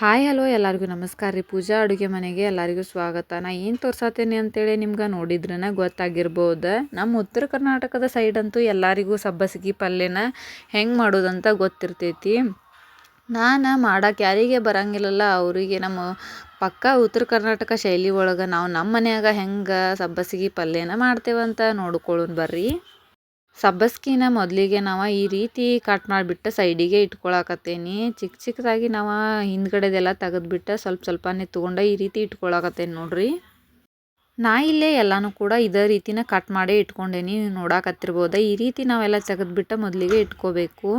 Hi hello, ಎಲ್ಲರಿಗೂ ನಮಸ್ಕಾರ ರೀ. ಪೂಜಾ ಅಡುಗೆ ಮನೆಗೆ ಎಲ್ಲರಿಗೂ ಸ್ವಾಗತ. ನಾ ಏನು ತೋರ್ಸತ್ತೇನೆ ಅಂತೇಳಿ ನಿಮ್ಗೆ ನೋಡಿದ್ರನ, ಗೊತ್ತಾಗಿರ್ಬೋದು? ನಮ್ಮ ಉತ್ತರ ಕರ್ನಾಟಕದ ಸೈಡ್ ಅಂತೂ ಎಲ್ಲರಿಗೂ ಸಬ್ಬಸಿಗೆ ಪಲ್ಯನ ಹೆಂಗೆ ಮಾಡೋದಂತ ಗೊತ್ತಿರ್ತೈತಿ. ನಾನು ಮಾಡಕ್ಕೆ ಯಾರಿಗೆ ಬರಂಗಿಲ್ಲಲ್ಲ, ಅವರಿಗೆ ನಮ್ಮ ಪಕ್ಕ ಉತ್ತರ ಕರ್ನಾಟಕ ಶೈಲಿ ಒಳಗೆ ನಾವು ನಮ್ಮ ಮನ್ಯಾಗ ಹೆಂಗೆ ಸಬ್ಬಸಿಗೆ ಪಲ್ಯನ ಮಾಡ್ತೇವಂತ ನೋಡ್ಕೊಳ್ಳೋಣ ಬರ್ರಿ. ಸಬ್ಬಸ್ಕಿನ ಮೊದಲಿಗೆ ನಾವು ಈ ರೀತಿ ಕಟ್ ಮಾಡಿಬಿಟ್ಟು ಸೈಡಿಗೆ ಇಟ್ಕೊಳಕತ್ತೇನಿ. ಚಿಕ್ಕ ಚಿಕ್ಕದಾಗಿ ನಾವು ಹಿಂದ್ಗಡೆದೆಲ್ಲ ತೆಗೆದ್ಬಿಟ್ಟು ಸ್ವಲ್ಪ ಸ್ವಲ್ಪನೇ ತೊಗೊಂಡು ಈ ರೀತಿ ಇಟ್ಕೊಳಕತ್ತೇನೆ ನೋಡ್ರಿ. ನಾ ಇಲ್ಲೇ ಎಲ್ಲನೂ ಕೂಡ ಇದೇ ರೀತಿನ ಕಟ್ ಮಾಡೇ ಇಟ್ಕೊಂಡೇನಿ. ನೋಡಕತ್ತಿರ್ಬೋದ. ಈ ರೀತಿ ನಾವೆಲ್ಲ ತೆಗೆದ್ಬಿಟ್ಟು ಮೊದಲಿಗೆ ಇಟ್ಕೋಬೇಕು.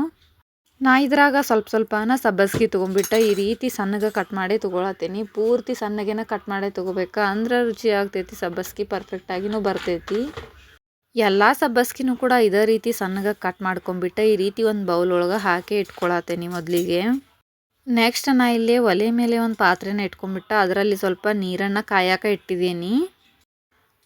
ನಾ ಇದ್ರಾಗ ಸ್ವಲ್ಪ ಸ್ವಲ್ಪನ ಸಬ್ಬಸ್ಗಿ ತೊಗೊಂಬಿಟ್ಟು ಈ ರೀತಿ ಸಣ್ಣಗೆ ಕಟ್ ಮಾಡಿ ತೊಗೊಳತ್ತೀನಿ ಪೂರ್ತಿ ಸಣ್ಣಗೇನ ಕಟ್ ಮಾಡೇ ತೊಗೋಬೇಕು? ಅಂದ್ರೆ ರುಚಿ ಆಗ್ತೈತಿ ಸಬ್ಬಸ್ಗಿ ಪರ್ಫೆಕ್ಟಾಗಿನೂ ಬರ್ತೈತಿ. ಎಲ್ಲ ಸಬ್ಬಸ್ಗಿನೂ ಕೂಡ ಇದೇ ರೀತಿ ಸಣ್ಣಗೆ ಕಟ್ ಮಾಡ್ಕೊಂಬಿಟ್ಟೆ. ಈ ರೀತಿ ಒಂದು ಬೌಲ್ ಒಳಗೆ ಹಾಕಿ ಇಟ್ಕೊಳತ್ತೇನೆ ಮೊದಲಿಗೆ. ನೆಕ್ಸ್ಟ್ ನಾ ಇಲ್ಲಿ ಒಲೆ ಮೇಲೆ ಒಂದು ಪಾತ್ರೆನ ಇಟ್ಕೊಂಡ್ಬಿಟ್ಟು ಅದರಲ್ಲಿ ಸ್ವಲ್ಪ ನೀರನ್ನು ಕಾಯಕ ಇಟ್ಟಿದ್ದೀನಿ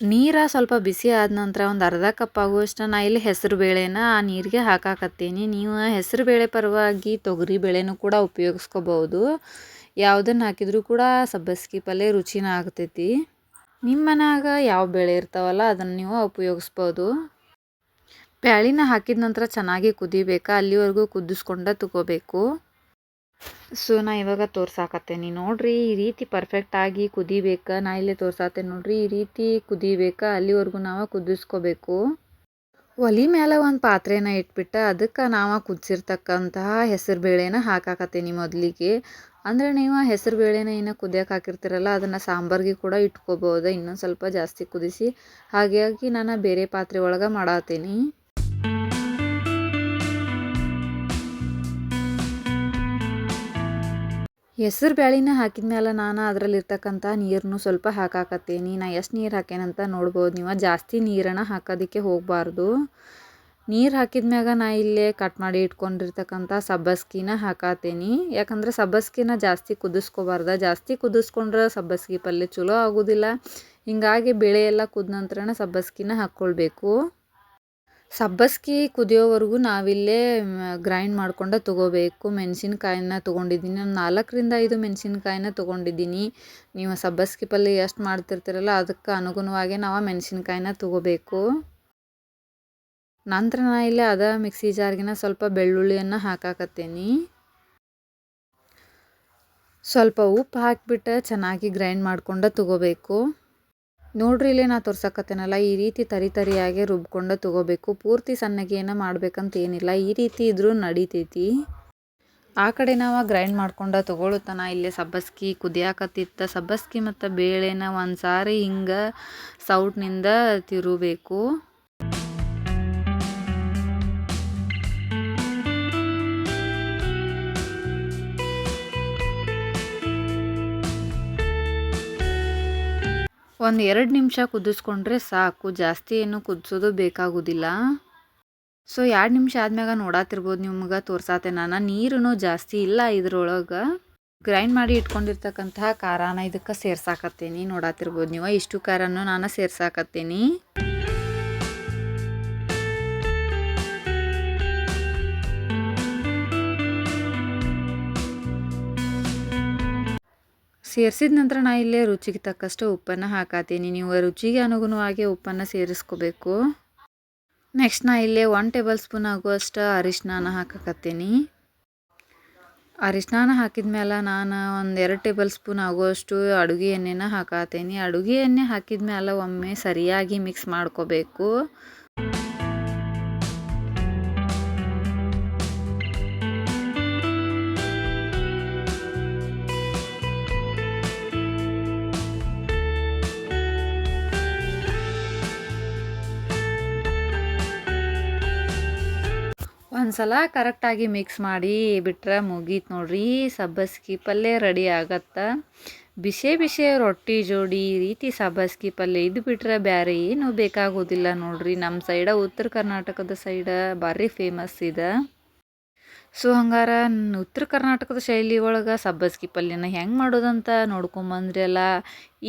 ನೀರ ಸ್ವಲ್ಪ ಬಿಸಿ ಆದ ನಂತರ ಒಂದು ಅರ್ಧ ಕಪ್ ಆಗುವಷ್ಟು ನಾ ಇಲ್ಲಿ ಹೆಸರು ಬೇಳೆನ ಆ ನೀರಿಗೆ ಹಾಕಾಕತ್ತೀನಿ. ನೀವು ಹೆಸರು ಬೇಳೆ ಪರವಾಗಿ ತೊಗರಿ ಬೇಳೆನೂ ಕೂಡ ಉಪಯೋಗಿಸ್ಕೋಬೋದು ಯಾವುದನ್ನು ಹಾಕಿದರೂ ಕೂಡ ಸಬ್ಬಸ್ಗಿ ಪಲ್ಯ ರುಚಿನ ಆಗ್ತೈತಿ. ನಿಮ್ಮ ಯಾವ ಬೆಳೆ ಇರ್ತಾವಲ್ಲ, ಅದನ್ನು ನೀವು ಉಪಯೋಗಿಸ್ಬೋದು. ಬ್ಯಾಳಿನ ಹಾಕಿದ ನಂತರ ಚೆನ್ನಾಗಿ ಕುದಿಬೇಕಾ? ಅಲ್ಲಿವರೆಗೂ ಕುದಿಸ್ಕೊಂಡ ತಗೋಬೇಕು. ಸೊ ನಾ ಇವಾಗ ತೋರ್ಸಾಕತ್ತೇನಿ. ನೋಡ್ರಿ, ಈ ರೀತಿ ಪರ್ಫೆಕ್ಟಾಗಿ ಕುದಿಬೇಕಾ? ನಾ ಇಲ್ಲೇ ತೋರ್ಸಾತೇನೆ ನೋಡ್ರಿ, ಈ ರೀತಿ ಕುದಿಬೇಕಾ? ಅಲ್ಲಿವರೆಗೂ ನಾವು ಕುದಿಸ್ಕೋಬೇಕು. ಒಲಿ ಮೇಲೆ ಒಂದು ಪಾತ್ರೆನ ಇಟ್ಬಿಟ್ಟು, ಅದಕ್ಕೆ ನಾವು ಕುದಿಸಿರ್ತಕ್ಕಂತಹ ಹೆಸರು ಬೇಳೆನ ಹಾಕಾಕತ್ತೀನಿ ಮೊದಲಿಗೆ. ಅಂದರೆ ನೀವು ಹೆಸರು ಬೇಳೆನ ಏನು ಕುದಿಯೋಕೆ ಹಾಕಿರ್ತೀರಲ್ಲ, ಅದನ್ನು ಸಾಂಬಾರಿಗೆ ಕೂಡ ಇಟ್ಕೋಬೋದು. ಇನ್ನೊಂದು ಸ್ವಲ್ಪ ಜಾಸ್ತಿ ಕುದಿಸಿ ಹಾಗಾಗಿ ನಾನು ಬೇರೆ ಪಾತ್ರೆ ಒಳಗೆ ಮಾಡತ್ತೀನಿ ಹೆಸರು ಬ್ಯಾಳಿನ ಹಾಕಿದ ಮೇಲೆ ನಾನು ಅದರಲ್ಲಿರ್ತಕ್ಕಂಥ ನೀರನ್ನು ಸ್ವಲ್ಪ ಹಾಕಾಕತ್ತೀನಿ. ನಾ ಎಷ್ಟು ನೀರು ಹಾಕೇನಂತ ನೋಡ್ಬೋದು. ನೀವು ಜಾಸ್ತಿ ನೀರನ್ನು ಹಾಕೋದಕ್ಕೆ ಹೋಗಬಾರ್ದು. ನೀರು ಹಾಕಿದ ಮ್ಯಾಗ ನಾ ಇಲ್ಲೇ ಕಟ್ ಮಾಡಿ ಇಟ್ಕೊಂಡಿರ್ತಕ್ಕಂಥ ಸಬ್ಬಸ್ಗಿನ ಹಾಕತ್ತೀನಿ ಯಾಕಂದ್ರೆ ಸಬ್ಬಸ್ಗಿನ ಜಾಸ್ತಿ ಕುದಿಸ್ಕೋಬಾರ್ದ. ಜಾಸ್ತಿ ಕುದಿಸ್ಕೊಂಡ್ರೆ ಸಬ್ಬಸ್ಗಿ ಪಲ್ಯ ಚಲೋ ಆಗೋದಿಲ್ಲ. ಹಿಂಗಾಗಿ ಬೇಳೆ ಎಲ್ಲ ಕುದ ನಂತರ ಸಬ್ಬಸ್ಗಿನ ಹಾಕ್ಕೊಳ್ಬೇಕು ಸಬ್ಬಸ್ಗಿ ಕುದಿಯೋವರೆಗೂ ನಾವಿಲ್ಲೇ ಗ್ರೈಂಡ್ ಮಾಡ್ಕೊಂಡು ತೊಗೋಬೇಕು. ಮೆಣಸಿನ್ಕಾಯಿನ ತೊಗೊಂಡಿದ್ದೀನಿ. ನಾನು ನಾಲ್ಕರಿಂದ ಐದು ಮೆಣಸಿನ್ಕಾಯಿನ ತೊಗೊಂಡಿದ್ದೀನಿ. ನೀವು ಸಬ್ಬಸ್ಗಿ ಪಲ್ಯ ಎಷ್ಟು ಮಾಡ್ತಿರ್ತೀರಲ್ಲ, ಅದಕ್ಕೆ ಅನುಗುಣವಾಗಿ ನಾವು ಮೆಣಸಿನ್ಕಾಯಿನ ತೊಗೋಬೇಕು. ನಂತರ ನಾ ಇಲ್ಲಿ ಅದ ಮಿಕ್ಸಿ ಜಾರ್ಗಿನ ಸ್ವಲ್ಪ ಬೆಳ್ಳುಳ್ಳಿಯನ್ನು ಹಾಕಾಕತ್ತೀನಿ. ಸ್ವಲ್ಪ ಉಪ್ಪು ಹಾಕಿಬಿಟ್ಟು ಚೆನ್ನಾಗಿ ಗ್ರೈಂಡ್ ಮಾಡ್ಕೊಂಡು ತಗೋಬೇಕು. ನೋಡ್ರಿ ಇಲ್ಲಿ ನಾ ತೋರ್ಸಕತ್ತೇನಲ್ಲ, ಈ ರೀತಿ ತರಿ ತರಿಯಾಗಿ ರುಬ್ಕೊಂಡು ತಗೋಬೇಕು. ಪೂರ್ತಿ ಸಣ್ಣಗೆ ಏನೋ ಮಾಡ್ಬೇಕಂತ ಏನಿಲ್ಲ, ಈ ರೀತಿ ಇದ್ರೂ ನಡಿತೈತಿ. ಆ ಕಡೆ ನಾವು ಗ್ರೈಂಡ್ ಮಾಡ್ಕೊಂಡು ತಗೊಳುತ್ತಾನ ಇಲ್ಲಿ ಸಬ್ಬಸ್ಗಿ ಕುದಿಯಾಕತ್ತಿತ್ತ ಸಬ್ಬಸ್ಗಿ ಮತ್ತು ಬೇಳೆನ ಒಂದು ಸಾರಿ ಹಿಂಗೆ ಸೌಟ್ನಿಂದ ತಿರುಬೇಕು. ಒಂದು ಎರಡು ನಿಮಿಷ ಕುದಿಸ್ಕೊಂಡ್ರೆ ಸಾಕು. ಜಾಸ್ತಿ ಏನು ಕುದಿಸೋದು ಬೇಕಾಗೋದಿಲ್ಲ. ಸೊ ಎರಡು ನಿಮಿಷ ಆದ್ಮ್ಯಾಗ ನೋಡಾತಿರ್ಬೋದು ನಿಮ್ಗೆ ತೋರ್ಸಾತೆ ನಾನು. ನೀರು ಜಾಸ್ತಿ ಇಲ್ಲ ಇದ್ರೊಳಗೆ. ಗ್ರೈಂಡ್ ಮಾಡಿ ಇಟ್ಕೊಂಡಿರ್ತಕ್ಕಂತಹ ಖಾರಾನ ಇದಕ್ಕೆ ಸೇರ್ಸಾಕತ್ತೀನಿ. ನೋಡಾತಿರ್ಬೋದು ನೀವು. ಇಷ್ಟು ಖಾರನೂ ನಾನು ಸೇರ್ಸಾಕತ್ತೀನಿ. ಸೇರಿಸಿದ ನಂತರ ನಾ ಇಲ್ಲೇ ರುಚಿಗೆ ತಕ್ಕಷ್ಟು ಉಪ್ಪನ್ನು ಹಾಕತ್ತೀನಿ ನೀವು ರುಚಿಗೆ ಅನುಗುಣವಾಗಿ ಉಪ್ಪನ್ನು ಸೇರಿಸ್ಕೋಬೇಕು. ನೆಕ್ಸ್ಟ್ ನಾ ಇಲ್ಲೇ ಒನ್ ಟೇಬಲ್ ಸ್ಪೂನ್ ಆಗುವಷ್ಟು ಅರಿಶಿನ ಹಾಕಕತ್ತೀನಿ. ಅರಿಶಿನ ಹಾಕಿದ ಮೇಲೆ ನಾನು ಒಂದು ಎರಡು ಟೇಬಲ್ ಸ್ಪೂನ್ ಆಗುವಷ್ಟು ಅಡುಗೆ ಎಣ್ಣೆನ ಹಾಕತ್ತೀನಿ ಅಡುಗೆ ಎಣ್ಣೆ ಹಾಕಿದ ಮೇಲೆ ಒಮ್ಮೆ ಸರಿಯಾಗಿ ಮಿಕ್ಸ್ ಮಾಡ್ಕೋಬೇಕು. ಒಂದು ಸಲ ಕರೆಕ್ಟಾಗಿ ಮಿಕ್ಸ್ ಮಾಡಿ ಬಿಟ್ರೆ ಮುಗೀತು ನೋಡ್ರಿ. ಸಬ್ಬಸ್ಗಿ ಪಲ್ಯ ರೆಡಿ ಆಗತ್ತೆ. ಬಿಸಿ ಬಿಸಿ ರೊಟ್ಟಿ ಜೋಡಿ ರೀತಿ ಸಬ್ಬಸ್ಗಿ ಪಲ್ಯ ಇದು ಬಿಟ್ರೆ ಬೇರೆ ಏನು ಬೇಕಾಗೋದಿಲ್ಲ ನೋಡ್ರಿ. ನಮ್ಮ ಸೈಡ ಉತ್ತರ ಕರ್ನಾಟಕದ ಸೈಡ ಭಾರಿ ಫೇಮಸ್ ಇದೆ. ಸೊ ಹಂಗಾರೆ ಉತ್ತರ ಕರ್ನಾಟಕದ ಶೈಲಿ ಒಳಗೆ ಸಬ್ಬಸ್ಗಿ ಪಲ್ಯನ ಹೆಂಗೆ ಮಾಡೋದಂತ ನೋಡ್ಕೊಂಬಂದ್ರಿ ಅಲ್ಲ.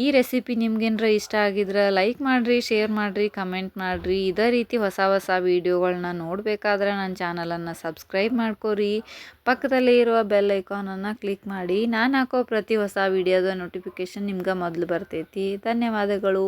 ಈ ರೆಸಿಪಿ ನಿಮ್ಗೇನಾರ ಇಷ್ಟ ಆಗಿದ್ರೆ ಲೈಕ್ ಮಾಡಿರಿ, ಶೇರ್ ಮಾಡಿರಿ, ಕಮೆಂಟ್ ಮಾಡಿರಿ. ಇದೇ ರೀತಿ ಹೊಸ ಹೊಸ ವೀಡಿಯೋಗಳನ್ನ ನೋಡಬೇಕಾದ್ರೆ ನನ್ನ ಚಾನಲನ್ನು ಸಬ್ಸ್ಕ್ರೈಬ್ ಮಾಡ್ಕೋರಿ. ಪಕ್ಕದಲ್ಲೇ ಇರುವ ಬೆಲ್ ಐಕಾನನ್ನು ಕ್ಲಿಕ್ ಮಾಡಿ. ನಾನು ಹಾಕೋ ಪ್ರತಿ ಹೊಸ ವೀಡಿಯೋದ ನೋಟಿಫಿಕೇಷನ್ ನಿಮ್ಗೆ ಮೊದಲು ಬರ್ತೈತಿ. ಧನ್ಯವಾದಗಳು.